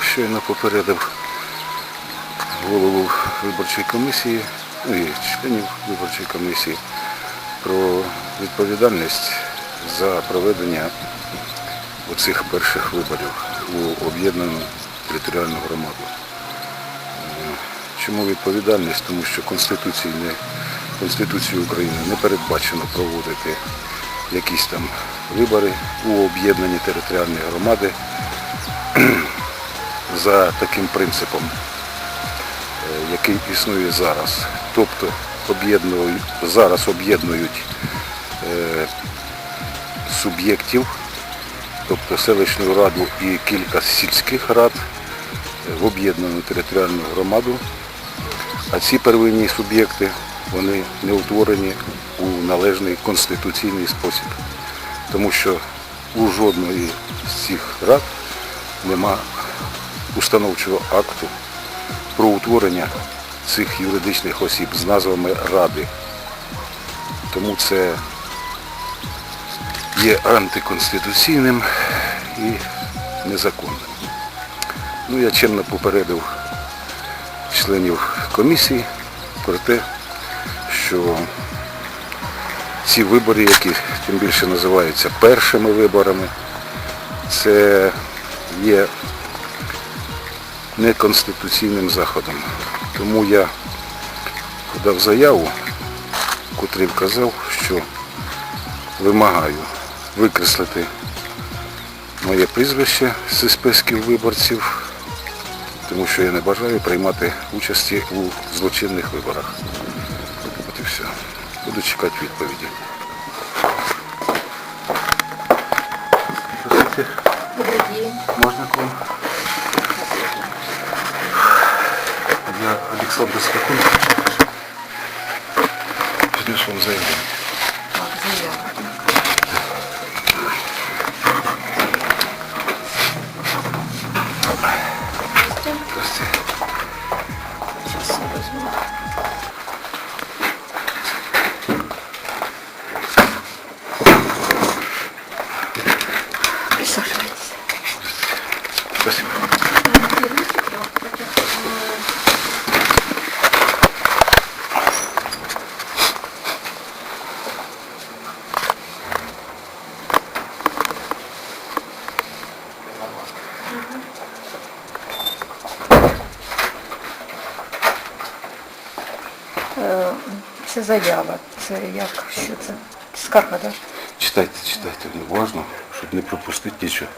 щойно попередив голову виборчої комісії, ну і членів виборчої комісії про відповідальність за проведення оцих перших виборів у об'єднану територіальну громаду. Е, Чому відповідальність? Тому що Конституції не, Конституцією України не передбачено проводити якісь там вибори у об'єднані територіальні громади за таким принципом, е, який існує зараз. Тобто об'єднують, зараз об'єднують е, суб'єктів, тобто селищну раду і кілька сільських рад е, в об'єднану територіальну громаду. А ці первинні суб'єкти вони не утворені у належний конституційний спосіб. Тому що у жодної з цих рад нема установчого акту про утворення цих юридичних осіб з назвами Ради. Тому це є антиконституційним і незаконним. Ну, я чемно попередив членів комісії про те, що ці вибори, які тим більше називаються першими виборами, це є неконституційним заходом. Тому я подав заяву, в котрій вказав, що вимагаю викреслити моє прізвище зі списків виборців, тому що я не бажаю приймати участі у злочинних виборах. От і все. Буду чекати відповіді. Добрый день. Можно к вам? Я Александр Це заява. Це як, що це? Скарга, так? Читайте, читайте уважно, щоб не пропустити нічого.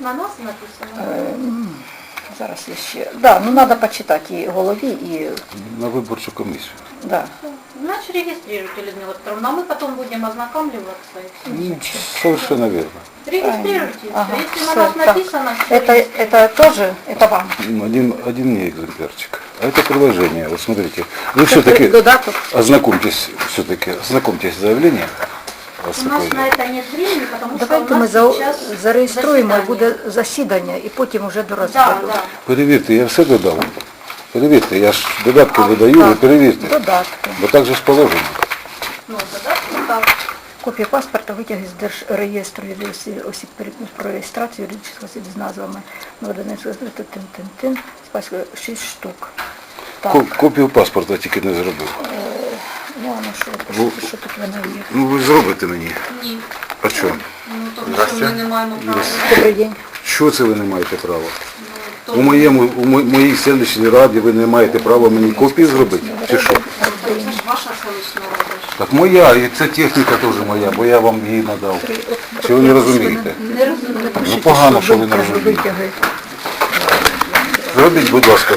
На нас написано? Зараз я ще. Да, ну треба почитати і голові, і На виборчу комісію. да. Значит, регистрируйте, Людмила Петровна, а мы потом будем ознакомливаться и все. Ну, совершенно верно. Регистрируйте, Ага, если на всё, нас так. написано, всё Это, это тоже, это вам. Ну, Один, один мне экземплярчик. А это приложение. Вот смотрите. Вы все-таки Додаток. ознакомьтесь, все-таки ознакомьтесь с заявлением. У У нас на это нет времени, потому что Давайте у ми нас за, зареєструємо, і заседание. буде засідання, і потім вже до Да, розгляду. да. Перевірте, я все додав. Перевірте, я ж додатки А, видаю, ви перевірте. Додатки. Бо так же ж положено. Ну, да, да, так. Копія паспорта, витяг із держреєстру юридичних осіб перед- про реєстрацію юридичних осіб з назвами Новодонецьк, тин-тин-тин, спасибо, 6 штук. Так, Ко- Копію паспорта тільки не зробив. Ну, а ну що, Ну, ви пишете, що тут вона є. Ну ви зробите мені. Ні. А що? Ну, тому що ми не маємо права. Добрий день. Що це ви не маєте права? У моєму, у мо- моїй селищній раді ви не маєте права мені копію зробити? Чи що? це ж ваша селищна рада. Так моя, і ця техніка теж моя, бо я вам її надав. Чи ви не розумієте? Не розумію. Ну погано, що ви не розумієте. Витяги. Зробіть, будь ласка,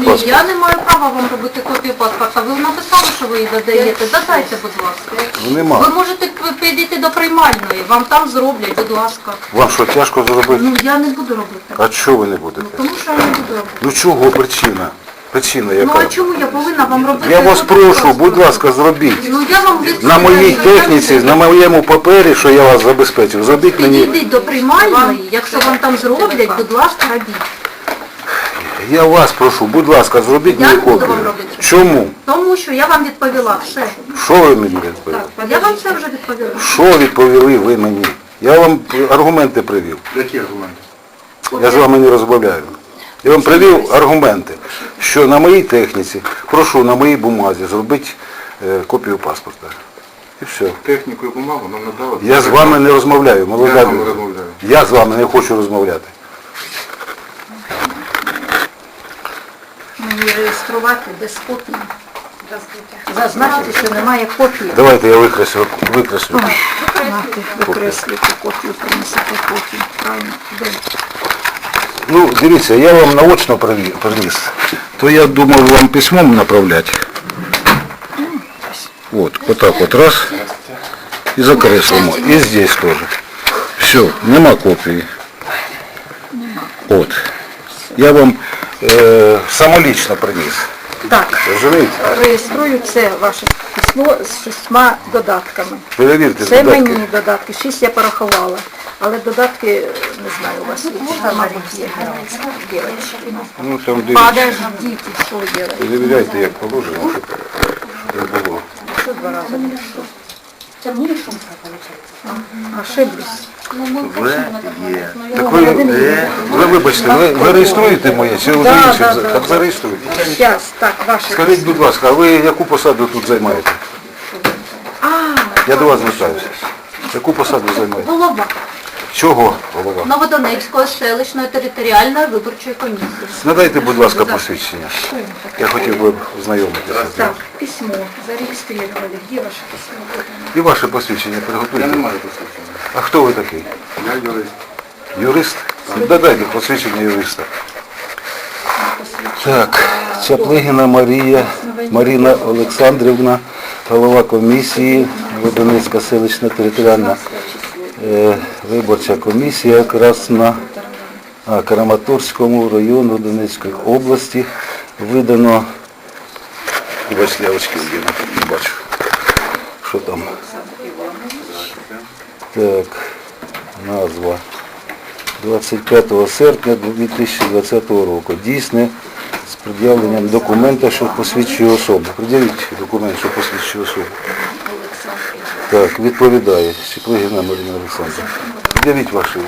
Ні, паспорт. я не маю права вам робити копію паспорта. Ви написали, що ви її додаєте. Додайте, будь ласка. Ну нема. Ви можете підійти до приймальної, вам там зроблять, будь ласка. Вам що, тяжко зробити? Ну я не буду робити. А чого ви не будете? Тому що я не буду робити. Ну чого причина? Причина Ну яка? а чому я повинна вам робити? Я вас копію прошу, паспорта? будь ласка, зробіть. Ну я вам відповідаю, На моїй я техніці, на моєму папері, що я вас забезпечив, зробіть мені. Підійдіть до приймальної, якщо вам там зроблять, будь ласка, робіть. Я вас прошу, будь ласка, зробіть Я мені не буду копію. робити. Чому? Тому що я вам відповіла все. Що ви мені відповіли? Я вам все вже відповіла. Що відповіли ви мені? Я вам аргументи привів. Які аргументи? Я з вами не розмовляю. Я вам привів аргументи, що на моїй техніці, прошу на моїй бумазі зробити е, копію паспорта. І все. Техніку і бумагу нам надали. Я з вами не розмовляю, молода Я з вами людина. розмовляю. Я з вами не хочу розмовляти. Мені реєструвати без копії. Зазначити, що немає копії. Давайте я викреслю, викреслю. Мати, викреслюйте копію, принесете копію. Правильно. Де? Ну, дивіться, я вам наочно приніс. То я думав вам письмом направляти. Вот, вот так вот раз. І закреслимо. І здесь теж. Все, нема копії. От. Я вам е, самолічно приніс. Так, Розумієте? реєструю це ваше письмо з шістьма додатками. Перевірте Це додатки. мені додатки, шість я порахувала. Але додатки, не знаю, у вас є. Мабуть, є. Дівчатки. Ну, там дивіться. Подождите, що робити? Перевіряйте, як положено, щоб щоб не було. Що два рази не що? є. Так ви, ви вибачте, ви, ви реєструєте моє чи ви Да, інше? да, да. Так зареєструєте? Зараз, так, ваше. Скажіть, будь ласка, а ви яку посаду тут займаєте? А, Я до вас звертаюся. Яку посаду займаєте? Голова Чого, голова? Новодонецької селищної територіальної виборчої комісії. Надайте, будь ласка, посвідчення. Я хотів би ознайомитися. так, письмо зареєстрували. Де ваше письмо? І ваше посвідчення Я приготуйте. не маю посвідчення. А хто ви такий? Я юрист. Юрист? Додайте посвідчення юриста. Так, Чаплигіна Марія, Маріна Олександрівна, голова комісії, Водонецька селищна територіальна виборча комісія Красна а, Краматорському району Донецької області видано. Бачите, я не бачу. Що там? Так, назва. 25 серпня 2020 року. Дійсне з пред'явленням документа, що посвідчує особу. Приділіть документ, що посвідчує особу. Так, відповідає Щеплигіна Марина Олександрівна. Приділіть ваше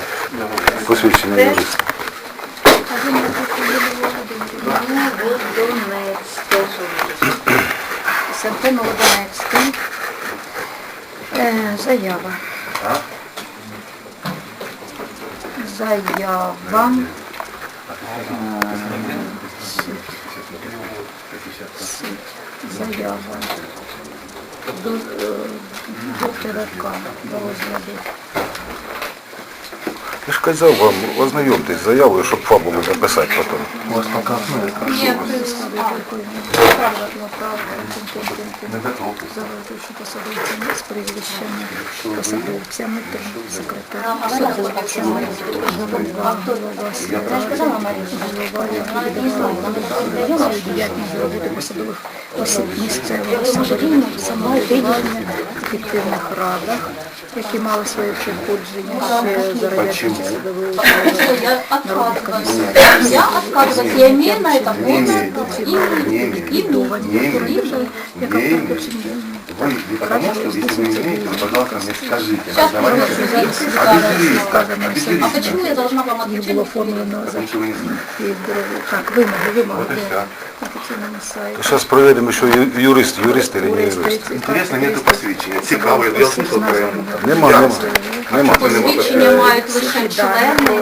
посвідчення юриста. Новодонецьке. СМТ Е, заява. Заява. Е. Заява. До, е, доктора К. До розгляду. Я ж казав вам, ознайомтесь з заявою, щоб фабулу написати потім. У вас Правда, правда, Не дати опис. Заводивши посадовцями з прізвищами, посадовцями, секретар, посадовцями, голова, голова голова, діяльність роботи посадових осіб місцевого самоврядування, самоврядування в фіктивних радах, які мали своє приходження ще за радянського судового Я народних отказываюсь. комісарів. Я отказываюсь. Я имею на это полное Не имеете. яка Не имеете. приходження Вы не потому, что если вы имеете, то, пожалуйста, мне скажите. Сейчас Основание А почему я должна вам їх отвечать? було оформлено за Потому что вы не знаете. Київдорогу. Так, вимоги, вимоги. Вот и де? все. На офіційному сайті. Зараз перевіримо, що ю- юрист, юрист или не юрист. Интересно, нету посвідчення. Цікаво, я слухав про нього. Нема, нема. Нема. Посвідчення мають лише члени.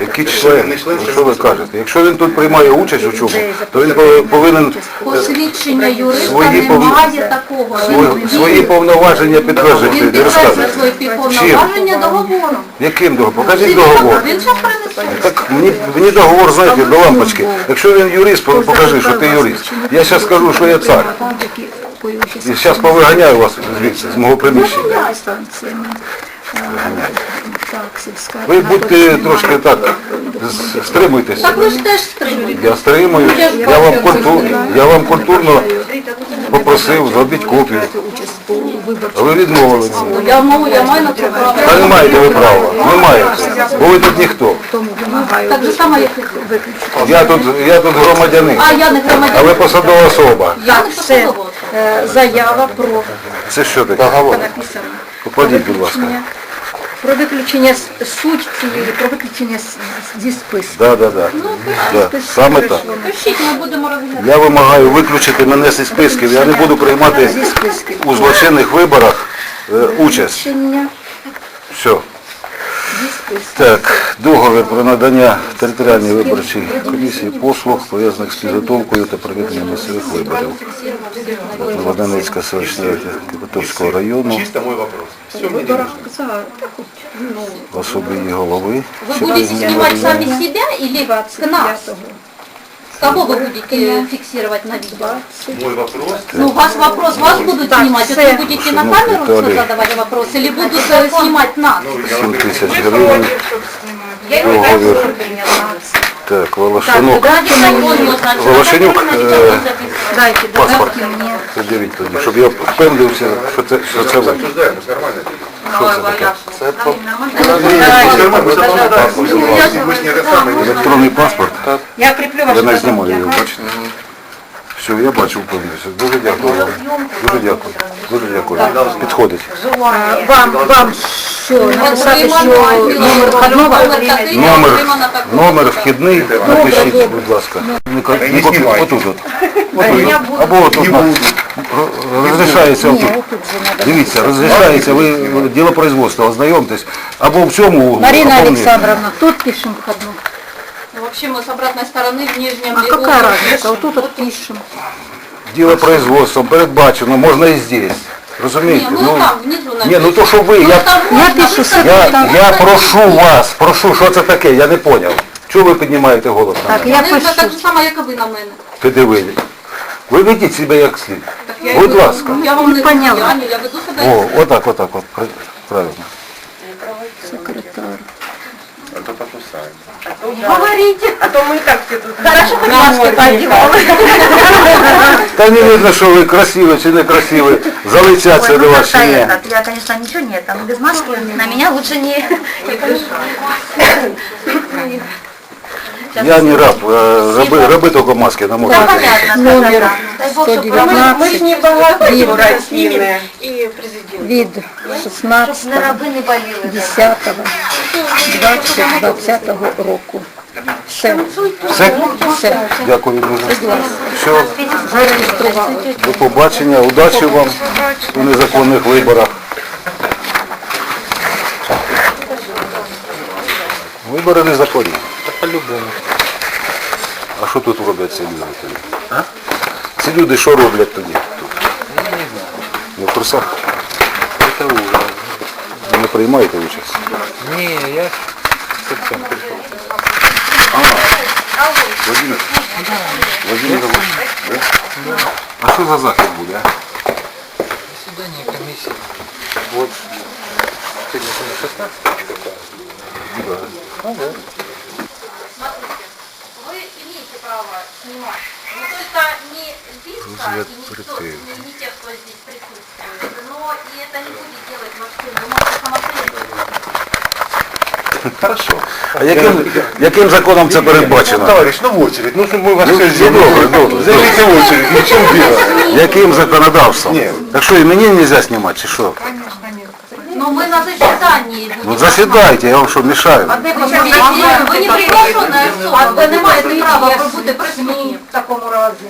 Які члени? Ну, Що ви кажете? Якщо він тут приймає участь у чому, то він пов- повинен Посвідчення юриста Свої пов- немає такого. свої, свої повноваження підтверджувати Він і підтверджує розказувати. свої повноваження договором. Яким договором? Покажіть договор. Він зараз принесе. Так мені, мені договор, знаєте, до лампочки. Якщо він юрист, по- покажи, що ти юрист. Я зараз скажу, що я цар. І зараз повиганяю вас звідси, з мого приміщення. Станціями. Так, сільська. Ви будьте трошки так, з- стримуйтеся. Так ви ж теж стримуєте. Я стримую, я вам, культур, я вам культурно попросив, зробіть копію. А ви відмовили мені. Я маю, я маю на це право. Та не маєте ви права, не маєте. Бо ви тут ніхто. Тому вимагаю Так же само, як і ви. виключити. Я тут, я тут громадянин, А я не а ви посадова особа. Я не посадова. Е, Заява про Це що таке? написано. Покладіть, будь ласка. Про виключення с- суть цієї, про виключення зі списку. Да, да, да. да. Саме так. Пишіть, ми будемо розглядати. Я вимагаю виключити мене зі списків. Я не буду приймати Зі списків. у злочинних виборах е, участь. Виключення Все. Так, договір про надання територіальній виборчій комісії послуг, пов'язаних з підготовкою та проведенням місцевих виборів. Водонецька селищна Кипятовського району, в особі її голови. Ви будете знімати самі себе, себя или нас? Кого вы будете фиксировать на видео? Мой вопрос. Ну, у вас вопрос, вас будут снимать, вот вы будете на Ну, камеру Виталий. задавать вопрос или будут э, снимать нас? 7 тисяч гривень. Договір. Так, Волошинок. Волошенюк, е, Дайте, паспорт. давайте мені. Подивіть тоді, щоб я впевнився, що це, що це ви. Обсуждаем, это нормально. Що це таке? Це по- Мы же не это самое. електронний паспорт. Я кріплю Я ваші не знімаю його, бачите? Все, я бачу, впевнився. Дуже дякую. вам. Дуже дякую. Дуже дякую. Підходить. Вам, вам що, написати, що номер входного? Номер, номер вхідний, напишіть, будь ласка. Не, ка- не копі- отут от. Отут от. Або отут. ро- Розрішається отут. Дивіться, розрішається, ви ви діло производства, ознайомтесь. Або в цьому углу. Марина або в Александровна, тут пишем входную. Ну, Вообще мы с обратной стороны в нижнем А левом- какая разница? Вот тут вот пишем. Діло производства передбачено, можна і здесь. Розумієте? Не, ну там внизу ні, написано. ну то що ви, Ну, я, там Я можно, пишу вы себе. я, там я написано. прошу вас, прошу, що це таке, я не зрозумів. Чого ви піднімаєте голос на Так, мене? я Вони вже пишу. так же само, як і ви на мене. ПДВ. Ви ведіть себе як слід. Я Будь й веду. ласка. Я вам не Поняла. поняла. Я веду себе. О, отак, отак, от, при- правильно. Секретарь. А то покусаем. Говорите. А то мы и так все тут. Хорошо, хоть маски поодевала. Та не видно, що ви красиві чи не красиві, залицяться до вас чи ні. Я, конечно, ничего нет, там без маски на меня лучше не... Я не раб, е, раби, раби тільки маски на можу. Понятно, Номер Дай Бог, чтобы 119 не богатые, Вид. активные. И президент. від 16 На рабы не болели. 10 2020 року. Все. Все? Все. Дякую дуже. Все, Зареєстрували. до побачення, удачі вам у незаконних виборах. Вибори незаконні. По-любому. А що тут роблять ці люди тоді? А? Ці люди що роблять тоді? Тут? Не в курсах? Это ужас. Ви не приймаєте участь? Не, я совсем пришел. Владимир? Владимир, да? А що за захід буде? а? Заседание комиссии. Вот. Сегодня 16 какая? Вы Можете самостоятельно. Хорошо. А яким, яким законом це передбачено? Товарищ, ну в очередь. Ну, мы вас Ну, все ну, сделали. добре, добре. Зайдите в очередь. Ну, в чем? Яким законодавством? Ні. Так що і мені не можна знімати, чи що? Но мы на будем. Ну засідайте, я вам що, мішаю? Ви не приглашена особа, ви не маєте права бути присутнім. В такому разі.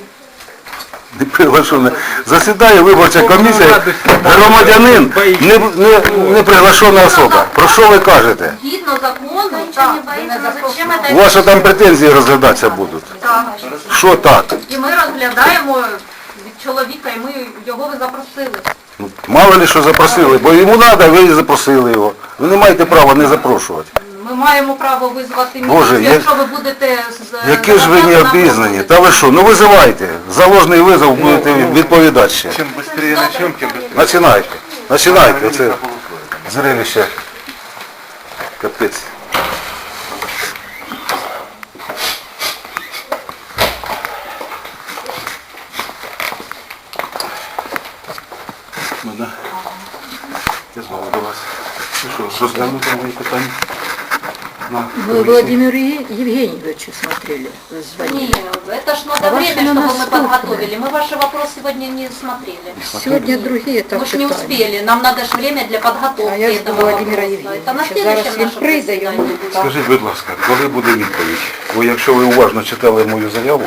Не приглашений. Засідає виборча комісія, громадянин, не, не, не приглашена особа. Про що ви кажете? Згідно закону, так, ви не Зачем запрошуєте. У вас що там претензії розглядатися будуть? Що так? І ми розглядаємо від чоловіка, і ми його ви запросили. Ну, Мало ли що запросили, бо йому треба, ви і запросили його. Ви не маєте права не запрошувати. Ми маємо право визвати Боже, міліцію, я- якщо ви будете з Які ж ви не обізнані? Та ви що, ну визивайте. За ложний визов будете відповідати ще. Чем быстрее начнем, тем быстрее. Починайте. Починайте. Це зрелище. Капець. Ну. Я знову до вас. Ну що, розглянути мої питання? на Вы комісії. Владимиру Е- Евгеньевичу смотрели, звонили. Не, это ж надо А ваши время, на чтобы мы наступные. подготовили. Мы ваши вопросы сегодня не смотрели. Сегодня другие там Мы ж не питання. успели, нам надо же время для подготовки А я жду этого Владимира вопроса. Это на Евгеньевича. следующем Зараз він нашем прийде, йому заседании будет. Скажіть, будь ласка, коли буде відповідь? Бо якщо ви уважно читали мою заяву,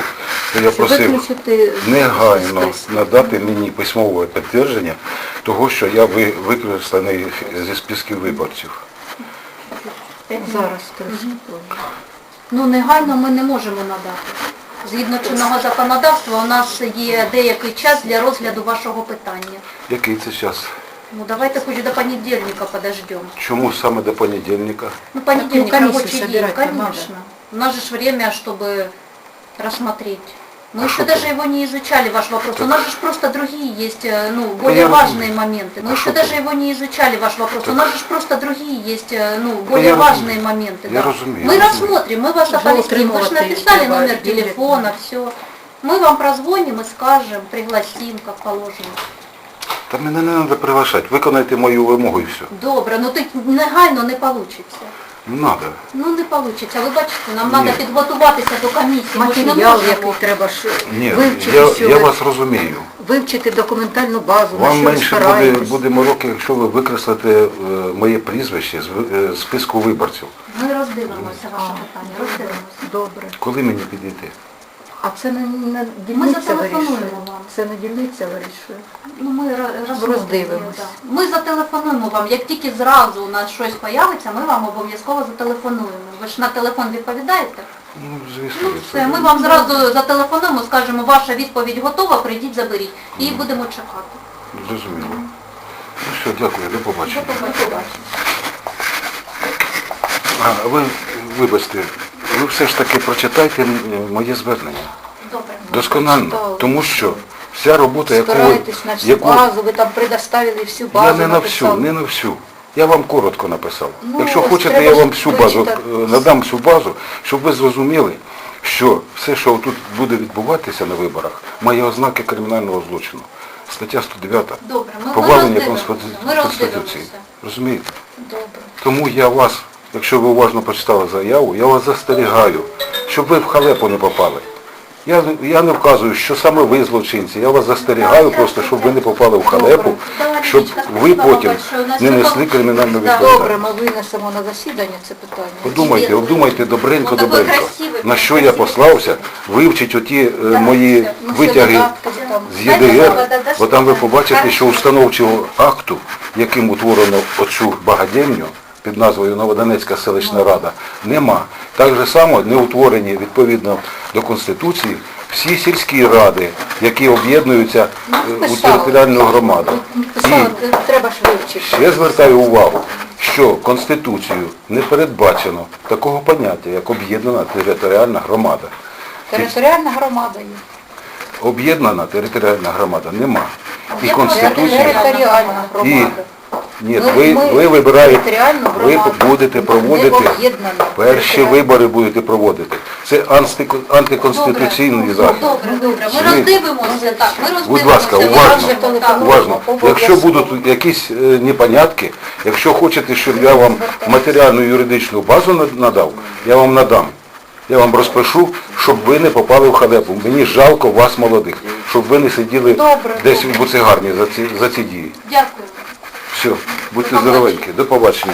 то я просив Виключити негайно списку. надати мені письмове підтвердження того, що я ви- використаний зі списків виборців. зараз трошки. Ну, негайно ми не можемо надати. Згідно чинного законодавства, у нас є деякий час для розгляду вашого питання. Який це час? Ну, давайте хоч до понедельника подождем. Чому саме до понедільника? Ну, понедельник, ну, комиссию рабочий день, конечно. У нас же ж время, чтобы рассмотреть. Мы А еще что даже ты? его не изучали, ваш вопрос. У нас же ж просто другие есть, э, ну, я более разумею. важные моменты. Мы А еще что даже ты? его не изучали, ваш вопрос. У Так. нас же ж просто другие есть, э, ну, я более разумею. важные моменты. Я да. разумею, Мы я разумею. рассмотрим, мы вас Уже оповестим. Вы же утримувати написали треба, номер Юлія. телефона, все. Мы вам прозвоним и скажем, пригласим, как положено. Та мене не треба приглашати, виконайте мою вимогу і все. Добре, ну тут негайно не вийде. Не треба. Ну не вийде. Ви бачите, нам треба підготуватися до комісії. Матеріал, який треба ж Ні, вивчити, я, що я ви- вас розумію. вивчити документальну базу, Вам на менше буде, буде мороки, якщо ви викреслите е, моє прізвище з е, з списку виборців. Ми роздивимося ваше питання, роздивимося. Добре. Коли мені підійти? А це не, не дільниця зателефонуємо вирішує? вам. Це не дільниця вирішує? Ну ми Роздивимось. да. Ми зателефонуємо вам. Як тільки зразу у нас щось появиться, ми вам обов'язково зателефонуємо. Ви ж на телефон відповідаєте? Ну, звісно, Ну все, ми вам зразу зателефонуємо, скажемо, ваша відповідь готова, прийдіть, заберіть. І будемо чекати. зрозуміло. Ну що, дякую, до побачення. До побачення. А, ви, вибачте, ви все ж таки прочитайте моє звернення. Добре. Досконально. Тому що вся робота, яку, ви- на всю яку базу, ви там предоставили всю базу. я не на всю, не на всю. Я вам коротко написав. Ну, Якщо хочете, я вам всю базу е, надам всю базу, щоб ви зрозуміли, що все, що тут буде відбуватися на виборах, має ознаки кримінального злочину. Стаття 109. Добре, ми, Повалення Конституції. Розумієте? Добре. Тому я вас, якщо ви уважно прочитали заяву, я вас застерігаю, щоб ви в халепу не попали. Я, я не вказую, що саме ви злочинці. Я вас застерігаю просто, щоб ви не попали в халепу, щоб ви потім не несли кримінальну Добре, ми винесемо на засідання це питання. Подумайте, обдумайте добренько, добренько, на що я послався, вивчіть оті е, мої витяги з ЄДР, бо там ви побачите, що установчого акту, яким утворено оцю багадємню під назвою Новодонецька селищна рада, нема. Так же само не утворені відповідно до Конституції всі сільські ради, які об'єднуються е, у територіальну громаду. І треба ж вивчити. Ще звертаю увагу, що Конституцією не передбачено такого поняття, як об'єднана територіальна громада. Територіальна громада є. Об'єднана територіальна громада нема. І Конституція, Територіальна і громада. Ні, Ми- ви, ми ви вибираєте, ви будете проводити, перші вибори будете проводити. Це антико- антиконституційний захід. Добре, добре. Ми роздивимося, так, ми роздивимося. Будь ласка, уважно, уважно. Якщо будуть якісь е, непонятки, якщо хочете, щоб я вам матеріальну юридичну базу надав, я вам надам. Я вам розпишу, щоб ви не попали в халепу. Мені жалко вас молодих, щоб ви не сиділи Добре, десь в буцегарні за ці, за ці дії. Дякую. Все, будьте здоровенькі. До побачення.